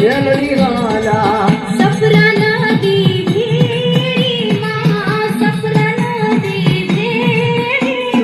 જનની વાલા સફરા નદી ભેરી માં સફરા નદી ભેરી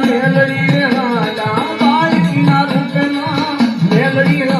મેલડી હાલા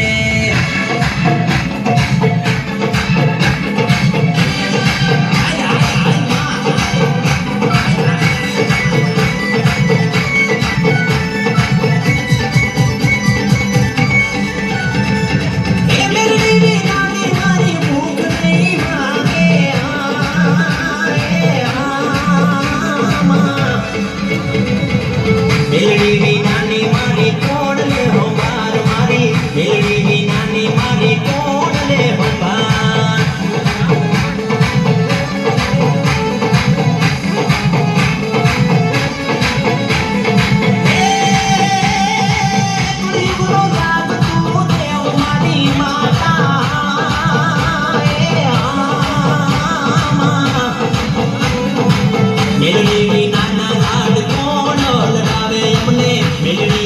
મેળવી નાના લાડ કોણ લડાવે અમને? મેળવી